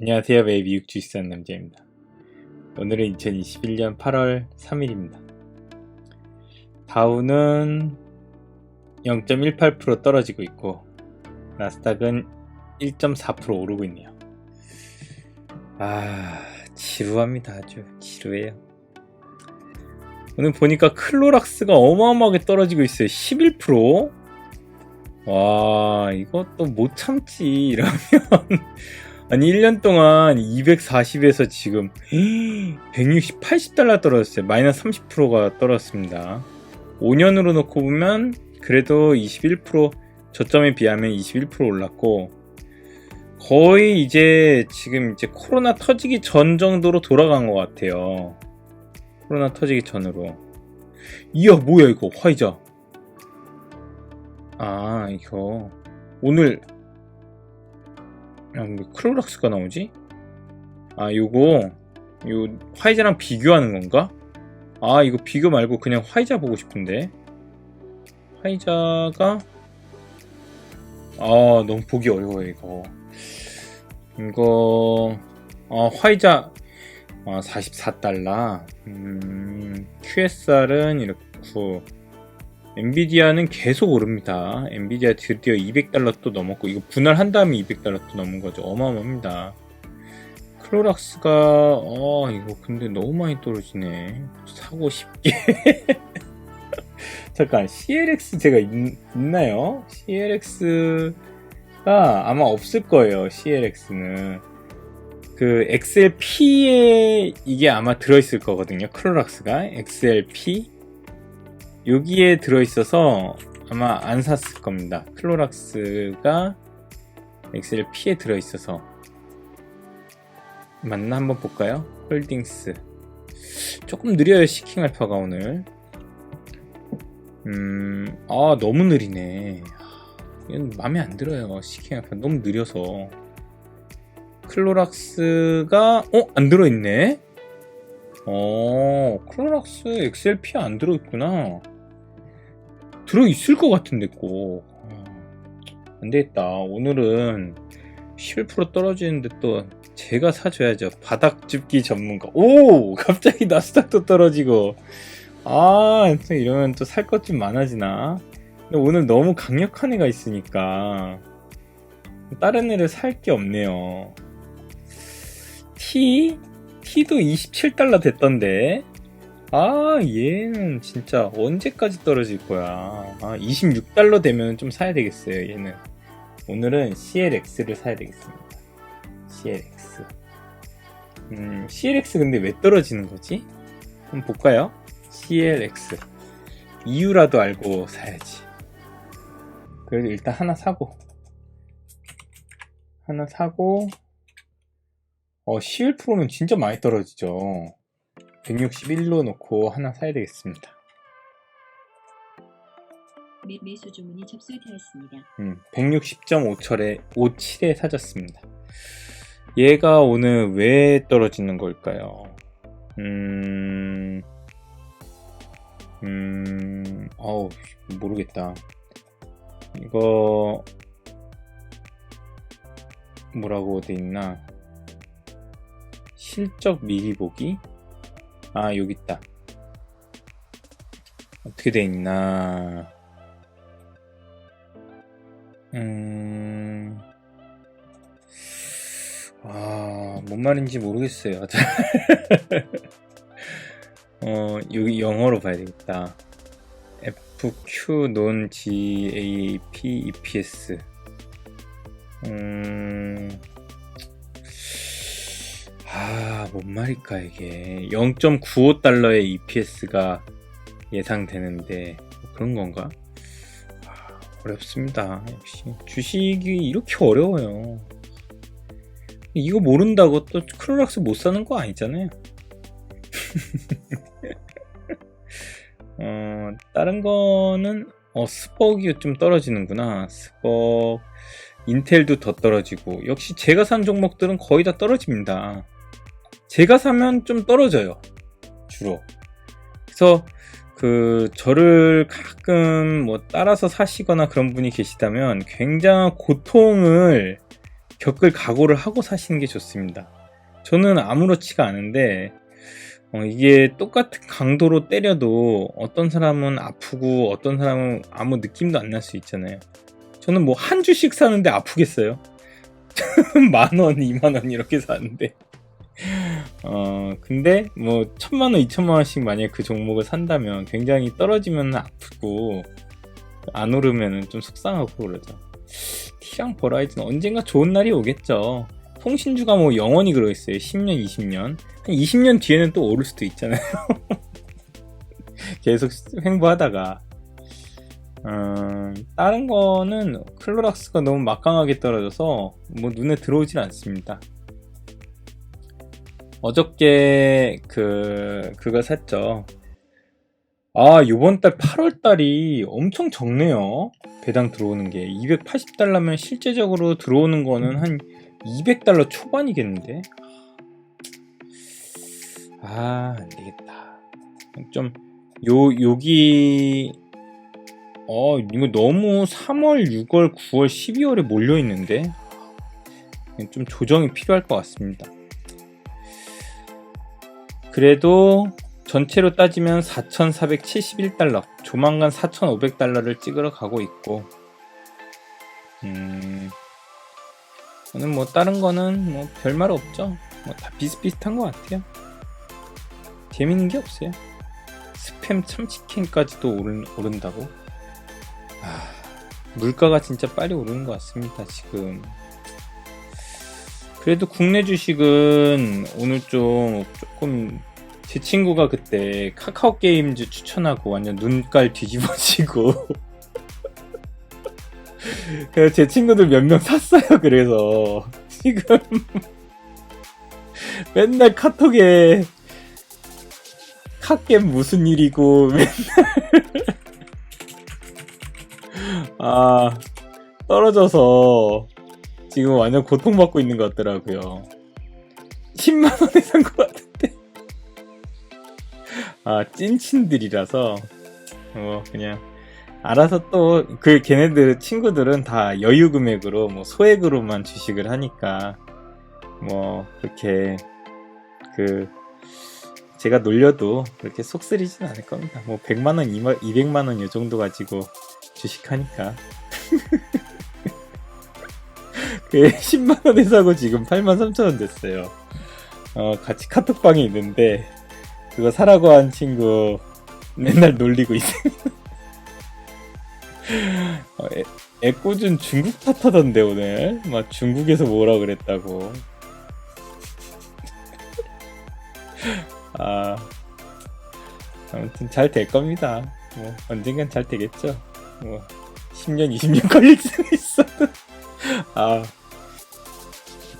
안녕하세요. 매일 미국 주식 사는 남자입니다. 오늘은 2021년 8월 3일입니다. 다우는 0.18% 떨어지고 있고 나스닥은 1.4% 오르고 있네요. 아, 지루합니다. 아주 지루해요. 오늘 보니까 클로락스가 어마어마하게 떨어지고 있어요. 11%? 와, 이것도 못 참지, 이러면. 아니 1년 동안 240에서 지금 160, 80달러 떨어졌어요. 마이너스 30%가 떨어졌습니다. 5년으로 놓고 보면 그래도 21% 저점에 비하면 21% 올랐고 거의 이제 지금 이제 코로나 터지기 전 정도로 돌아간 것 같아요. 코로나 터지기 전으로. 이야 뭐야 이거 화이자. 아 이거 오늘 야, 왜 클로락스가 나오지? 아, 요거, 요, 화이자랑 비교하는 건가? 아, 이거 비교 말고 그냥 화이자 보고 싶은데. 화이자가, 아, 너무 보기 어려워요, 이거. 이거, 아, 화이자, 아, 44달러. 음, QSR은 이렇게, 엔비디아는 계속 오릅니다. 엔비디아 드디어 200달러 또 넘었고 이거 분할한 다음에 200달러 또 넘은 거죠. 어마어마합니다. 클로락스가 어 이거 근데 너무 많이 떨어지네. 사고 싶게. 잠깐 CLX 제가 있, 있나요? CLX가 아마 없을 거예요. CLX는 그 XLP에 이게 아마 들어있을 거거든요. 클로락스가 XLP 여기에 들어있어서 아마 안 샀을 겁니다. 클로락스가 XLP에 들어있어서 맞나 한번 볼까요? 홀딩스 조금 느려요 시킹 알파가 오늘 음, 아 너무 느리네 이건 마음에 안 들어요 시킹 알파 너무 느려서 클로락스가 어? 안 들어있네? 어 클로락스 XLP 안 들어있구나 들어있을 것 같은데 꼭. 아, 안되겠다. 오늘은 11% 떨어지는데 또 제가 사줘야죠. 바닥 줍기 전문가. 오! 갑자기 나스닥도 떨어지고. 아, 이러면 또 살 것 좀 많아지나? 근데 오늘 너무 강력한 애가 있으니까. 다른 애를 살 게 없네요. T? T도 27달러 됐던데. 아, 얘는 진짜 언제까지 떨어질 거야. 아, 26달러 되면 좀 사야 되겠어요, 얘는. 오늘은 CLX를 사야 되겠습니다. CLX. 음, CLX 근데 왜 떨어지는 거지? 한번 볼까요? CLX. 이유라도 알고 사야지. 그래도 일단 하나 사고. 하나 사고, 어, 11%면 진짜 많이 떨어지죠. 161로 놓고 하나 사야 되겠습니다. 매, 매수 주문이 접수되었습니다. 음, 160.57에 57에 사졌습니다. 얘가 오늘 왜 떨어지는 걸까요? 음, 음, 어우, 모르겠다. 이거, 뭐라고 돼 있나? 실적 미리 보기? 아, 여기 있다. 어떻게 돼 있나. 음, 아, 뭔 말인지 모르겠어요. 어, 여기 영어로 봐야 되겠다. FQ non GAAP EPS. 음, 뭔 말일까, 이게. 0.95달러의 EPS가 예상되는데, 뭐 그런 건가? 아, 어렵습니다. 역시. 주식이 이렇게 어려워요. 이거 모른다고 또 클로락스 못 사는 거 아니잖아요. 어, 다른 거는, 어, 스벅이 좀 떨어지는구나. 스벅, 인텔도 더 떨어지고. 역시 제가 산 종목들은 거의 다 떨어집니다. 제가 사면 좀 떨어져요. 주로. 그래서 그 저를 가끔 뭐 따라서 사시거나 그런 분이 계시다면 굉장한 고통을 겪을 각오를 하고 사시는 게 좋습니다. 저는 아무렇지가 않은데 어, 이게 똑같은 강도로 때려도 어떤 사람은 아프고 어떤 사람은 아무 느낌도 안 날 수 있잖아요. 저는 뭐 한 주씩 사는데 아프겠어요? 만 원, 이만 원 이렇게 사는데. 어, 근데 뭐 천만 원, 이천만 원씩 만약에 그 종목을 산다면 굉장히 떨어지면 아프고 안 오르면 좀 속상하고 그러죠. 티랑 버라이즌 언젠가 좋은 날이 오겠죠. 통신주가 뭐 영원히 그러겠어요. 10년, 20년. 한 20년 뒤에는 또 오를 수도 있잖아요. 계속 횡보하다가. 음, 다른 거는 클로락스가 너무 막강하게 떨어져서 뭐 눈에 들어오질 않습니다. 어저께 그 그거 샀죠. 아 요번 달 8월 달이 엄청 적네요. 배당 들어오는 게 280달러면 실제적으로 들어오는 거는 한 200달러 초반이겠는데. 아 안 되겠다. 좀 요 여기 어 이거 너무 3월, 6월, 9월, 12월에 몰려 있는데 좀 조정이 필요할 것 같습니다. 그래도 전체로 따지면 4,471달러, 조만간 4,500달러를 찍으러 가고 있고, 음, 저는 뭐 다른 거는 뭐 별말 없죠. 뭐 다 비슷비슷한 것 같아요. 재밌는 게 없어요. 스팸 참치캔까지도 오른, 오른다고? 아, 물가가 진짜 빨리 오르는 것 같습니다, 지금. 그래도 국내 주식은 오늘 좀 조금 제 친구가 그때 카카오 게임즈 추천하고 완전 눈깔 뒤집어지고 그래서 제 친구들 몇 명 샀어요. 그래서 지금 맨날 카톡에 카겜 무슨 일이고 맨날. 아 떨어져서 지금 완전 고통받고 있는 것 같더라고요. 10만원에 산 것 같은데. 아 찐친들이라서. 뭐 그냥. 알아서 또 그 걔네들 친구들은 다 여유 금액으로 뭐 소액으로만 주식을 하니까 뭐 그렇게 그 제가 놀려도 그렇게 속 쓰리진 않을 겁니다. 뭐 100만 원, 200만 원이 정도 가지고 주식하니까 그 10만 원에 사고 지금 8만 3천 원 됐어요. 어 같이 카톡방에 있는데 그거 사라고 한 친구 맨날 놀리고. 어, 애, 애꿎은 중국 탓하던데 오늘. 막 중국에서 뭐라 그랬다고. 아 아무튼 잘 될 겁니다. 뭐 언젠간 잘 되겠죠. 뭐 10년 20년 걸릴 수 있어도. 아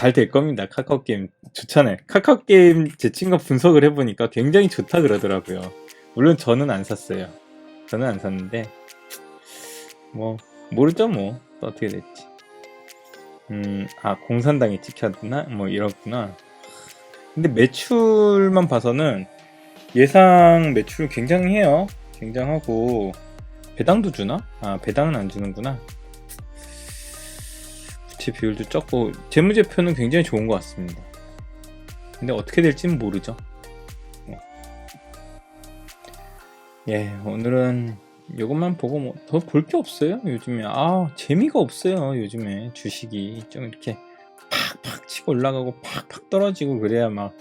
잘 될 겁니다. 카카오 게임 좋잖아요 카카오 게임 제 친구가 분석을 해보니까 굉장히 좋다 그러더라고요. 물론 저는 안 샀어요. 저는 안 샀는데. 뭐 모르죠 뭐. 또 어떻게 됐지. 음아 공산당이 찍혔나? 뭐 이렇구나. 근데 매출만 봐서는 예상 매출 굉장해요. 굉장하고. 배당도 주나? 아 배당은 안 주는구나 부채 비율도 적고 재무제표는 굉장히 좋은 것 같습니다. 근데 어떻게 될지는 모르죠. 뭐. 예 오늘은 이것만 보고 뭐 더 볼 게 없어요 요즘에. 아 재미가 없어요 요즘에 주식이. 좀 이렇게 팍팍 치고 올라가고 팍팍 떨어지고 그래야 막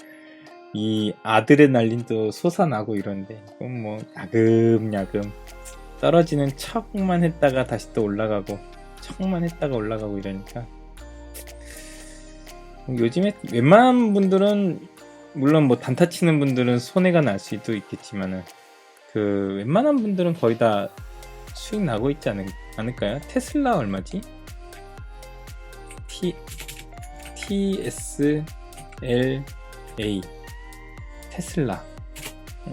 이 아드레날린도 솟아나고 이런데. 그건 뭐 야금야금 떨어지는 척만 했다가 다시 또 올라가고 척만 했다가 올라가고 이러니까 요즘에 웬만한 분들은 물론 뭐 단타 치는 분들은 손해가 날 수도 있겠지만은 그 웬만한 분들은 거의 다 수익 나고 있지 않을, 않을까요? 테슬라 얼마지? T TSLA 테슬라 어.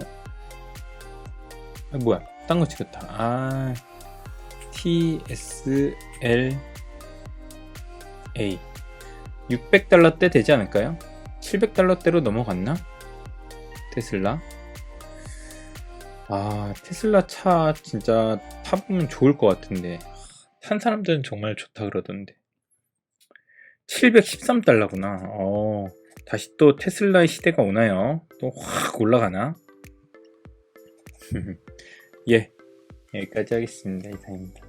아, 뭐야 딴 거 찍었다 아 TSLA 600달러대 되지 않을까요? 700달러대로 넘어갔나? 테슬라 아, 테슬라 차 진짜 타보면 좋을 것 같은데. 탄 사람들은 정말 좋다 그러던데. 713달러구나. 어, 다시 또 테슬라의 시대가 오나요? 또 확 올라가나? 예, 여기까지 하겠습니다. 이상입니다.